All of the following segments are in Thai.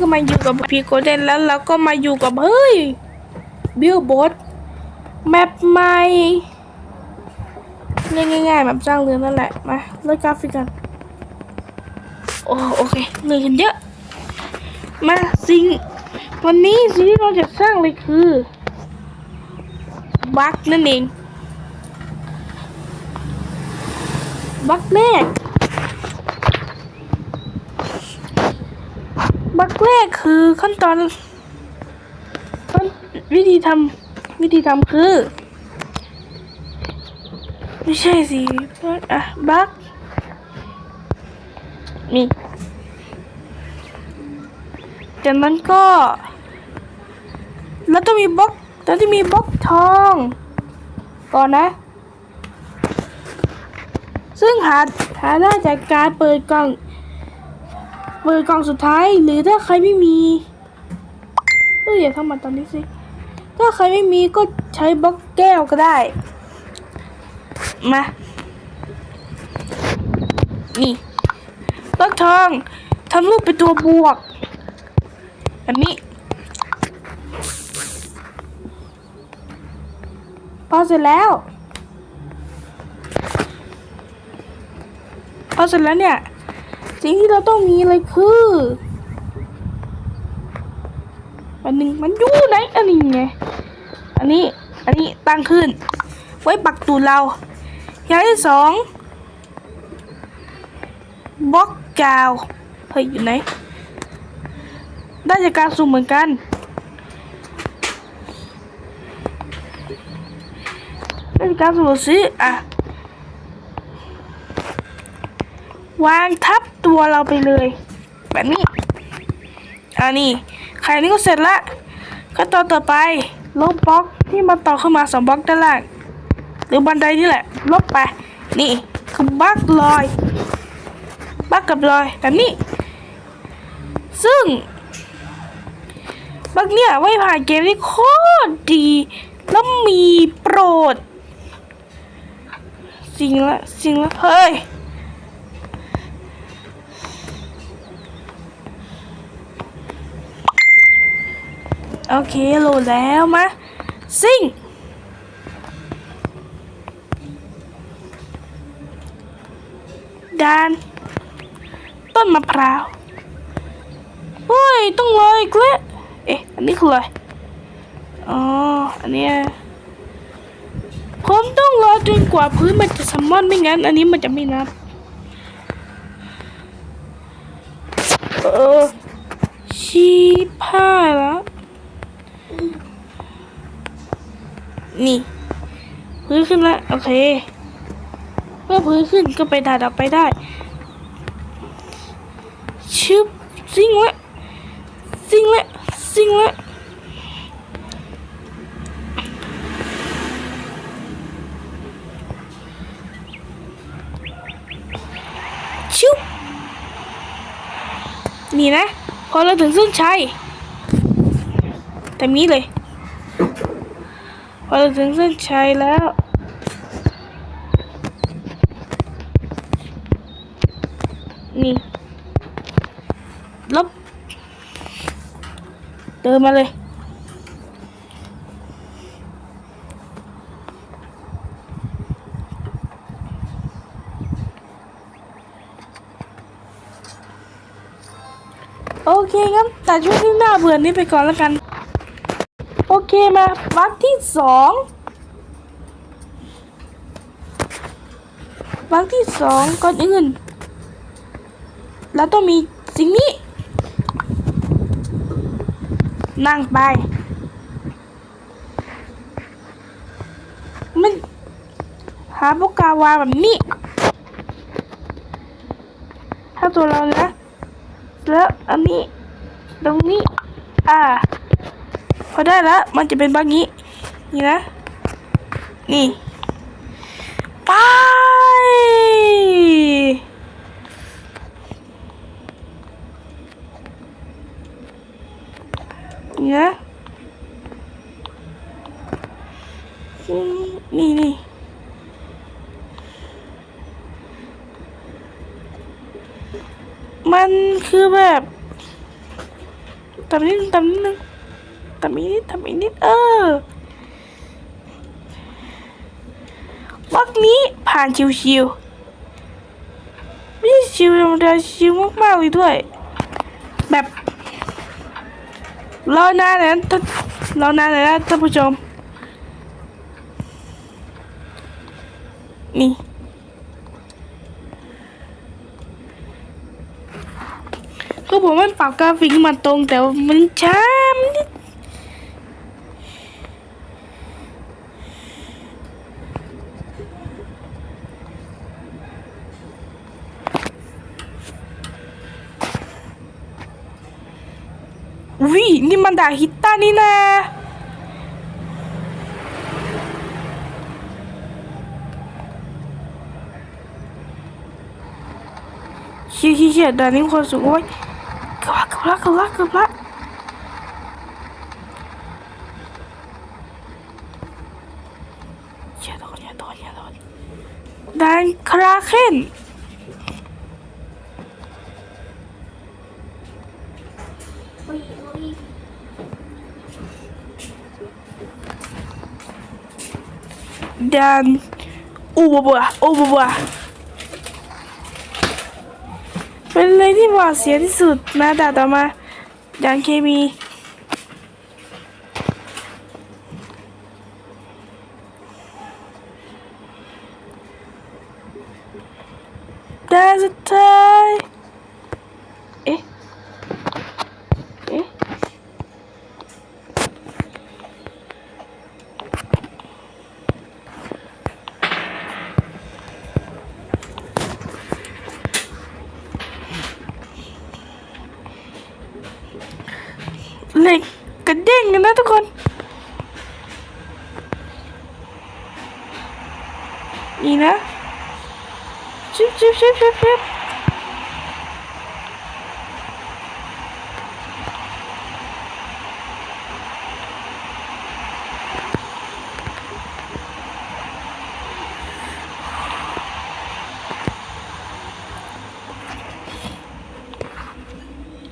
ก็มาอยู่กับพีโกเดนแล้วเราก็มาอยู่กับเฮ้ยบิลบอสแมปใหม่เรียกง่ายๆแบบสร้างเรือนนั่นแหละมาเลิกกราฟิกกันโอโอเคเหนื่อยกันเยอะ มาสิ่งวันนี้สิ่งที่เราจะสร้างเลยคือบัคนั่นเองบัคแรก บัค แรกคือขั้นตอนขั้นวิธีทำวิธีทำคือ ไม่ใช่สิอะบัคนี่จากนั้นก็ แล้วต้องมีบล็อกแล้วจะมีบล็อกทอง ก่อนนะ ซึ่งหาหาได้จากการเปิดกล่อง เปิดกล่องสุดท้าย หรือถ้าใครไม่มีเอออย่าทำมันตอนนี้สิ ถ้าใครไม่มีก็ใช้บล็อกแก้วก็ได้ มา นี่บล็อกทองทำรูปเป็นตัวบวกแบบนี้พอเสร็จแล้วพอเสร็จแล้วเนี่ย สิ่งที่เราต้องมีเลยคืออันหนึ่งมันอยู่ไหนอันนี้ไง อันนี้ อันนี้ตั้งขึ้น ไว้ปักตูดเราอย่างที่สองบล็อกกาวเฮ้ยอยู่ไหน ได้จากการสุ่มเหมือนกัน ได้จากการสุ่มซื้ออะ วางทับตัวเราไปเลย แบบนี้อันนี้ไข่นี้ก็เสร็จละขั้นตอนต่อไปลบบล็อกที่มันต่อเข้ามาสองบล็อกด้านล่างหรือบันไดนี่แหละ ลบไป นี่คือบล็อกลอยบล็อกกับลอยแบบนี้ ซึ่งบักเนี่ยไว้ผ่านเกมที่โคตรดี แล้วมีโปรด สิ่งละสิ่งละเฮ้ย โอเคโหลดแล้วมาซิ่งดานต้นมะพร้าวเฮ้ยต้องลอยอีกแล้วเอ๊ะอันนี้คืออะไรอ๋ออันนี้ผมต้องรอจนกว่าพื้นมันจะซัมมอนไม่งั้น อันนี้มันจะไม่นับ เออ ชีผ้าแล้ว นี่ พื้นขึ้นแล้ว โอเค เมื่อพื้นขึ้นก็ไปดัดออกไปได้ ชึบซิงละซิงละซิงละชุบนี่นะ พอเราถึงเส้นชัยแต่มีเลย พอเราถึงเส้นชัยแล้ว นี่ลบเดินมาเลยโอเคงั้นแต่ช่วงที่หน้าเบื่อนี้ไปก่อนแล้วกัน มาวักที่สองวักที่สองก่อนอื่นแล้วต้องมีสิ่งนี้ นั่งไป มันหาพวกกาวาแบบนี้ ถ้าตัวเรานะ แล้วอันนี้ ตรงนี้ อ่า พอได้แล้วมันจะเป็นแบบนี้ นี่นะ นี่ ไป นี่นะ นี่นี่มันคือแบบตามนิดนึงตามนิดนึง ตามอีกนิดตามอีกนิดเออบล็อกนี้ผ่านชิวๆไม่ใช่ชิวธรรมดาชิวมากๆเลยด้วย แบบรอนานเลยนะท่านรอนานเลยนะท่านผู้ชม นี่คือผมมันปรับกราฟิกมาตรงแต่ว่ามันช้ามัน นิดวินี่มันดาบฮิตต้านี่นะเฮียเฮียเฮียด่านนี้ความสูงโอ้ยเกือบละเกือบละเกือบละเกือบละอย่าโดนอย่าโดนอย่าโดนด่านคราเคน ด่านอูบบัวอูบบัวเป็นอะไรที่หวาดเสียที่สุดนะด่าต่อมาด่านเคมีด่านสุดท้าย เหล็กกระเด้งกันนะทุกคนนี่นะชิบชิบชิบชิบชิบ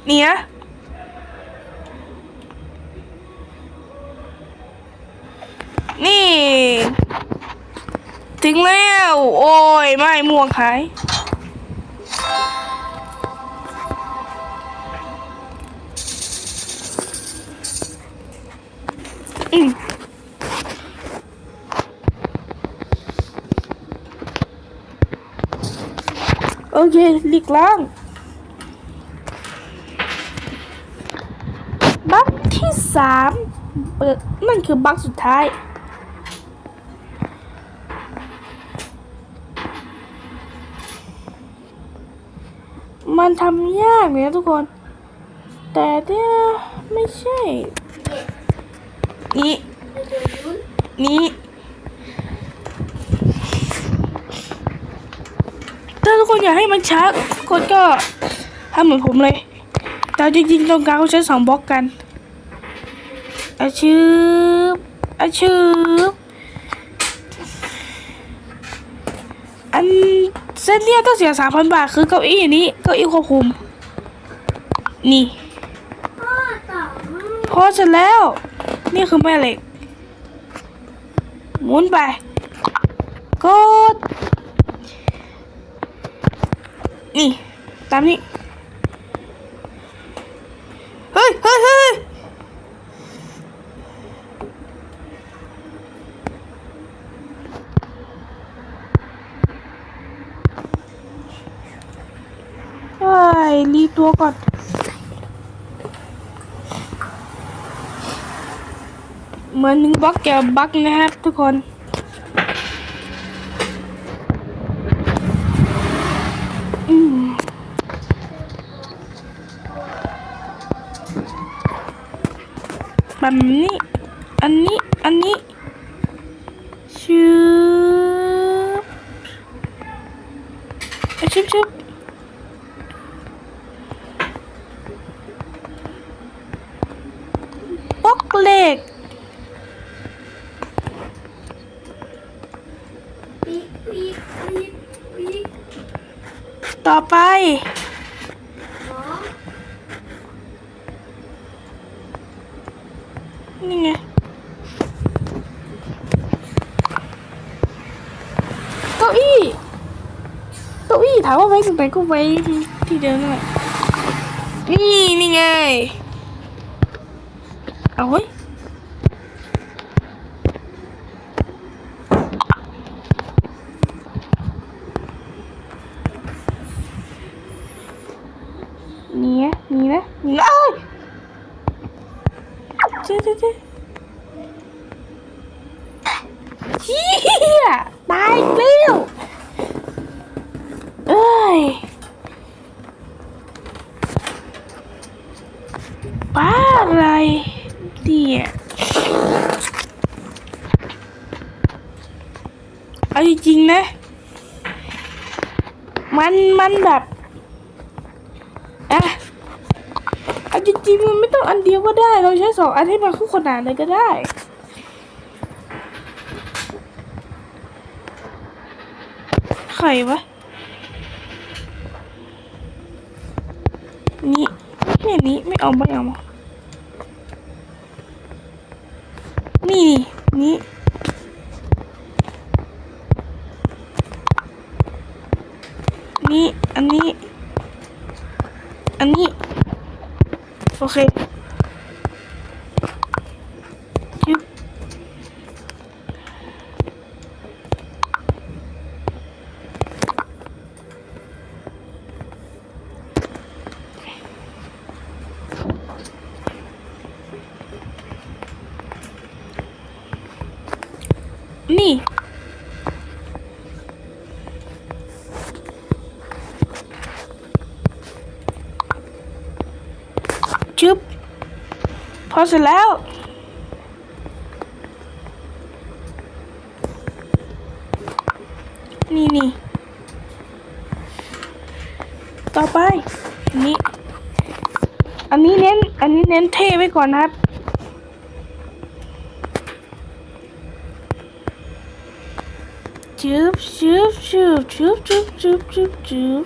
นี่นะ ถึงแล้ว โอ้ย ไม่ม่วงหายอืมโอเคหลีกล่างบัคที่สามเปิดนั่นคือบัคสุดท้าย มันทำยากเนี่ยทุกคน แต่เนี่ยไม่ใช่ นี่นี่ถ้าทุกคนอยากให้มันช้าทุกคนก็ทำเหมือนผมเลย แต่จริงๆตรงกลางเขาใช้สองบล็อกกันอาชืบอาชืบอัน เส้นเนียต้องเสียสามพันบาทคือเก้าอี้นี้เก้าอี้ควบคุม นี่พ่อต่อพอเสร็จแล้ว นี่คือแม่เหล็ก หมุนไปกดนี่ ตามนี้ เฮ้ยเฮ้ยเฮ้ยเฮ้ย รีตัวก่อน เหมือนหนึ่งบล็อกเกี่ยวกับบั๊กนะครับทุกคนอืมแบบนี้ อันนี้ อันนี้ชืบอะชึบชึบบล็อกเหล็ก ปีกปีกปีกต่อไปนี่ไง เก้าอี้ เก้าอี้ถามว่าไว้ตรงไหนก็ไว้ที่ที่เดิมนั่นแหละนี่ นี่ไง เอาเว้ย นี่นะนี่นะนี่นะเอ้ยเจ๊เจ๊เจ๊เฮียตายอีกแล้วเอ้ยบ้าอะไร เดี่ย เอาจริงๆนะ มันมันแบบอะเอาจริงๆมันไม่ต้องอันเดียวก็ได้ เราใช้สองอันให้มันคู่ขนานเลยก็ได้ใครวะนี่แค่นี้ไม่เอาไม่เอา 你你 พอเสร็จแล้ว นี่นี่ต่อไปอันนี้อันนี้เน้น อันนี้เน้นเท่ไว้ก่อนนะครับจึบจึบจึบจึบจึบจึบจึบจึบ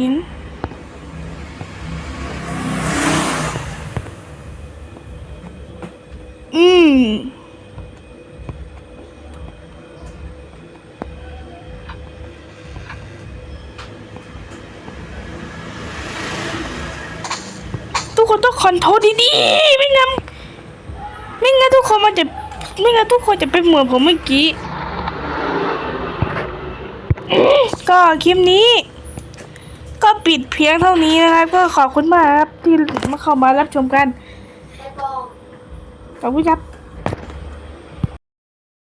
นิ้น อืม ทุกคนต้องคอนโทรลดีๆไม่งั้นไม่งั้นทุกคนมันจะไม่งั้นทุกคนจะเป็นเหมือนผมเมื่อกี้ ก็คลิปนี้ ก็ปิดเพียงเท่านี้นะครับ ก็ขอบคุณมากครับที่มาเข้ามารับชมกันไอ้บอกขอบคุณครับ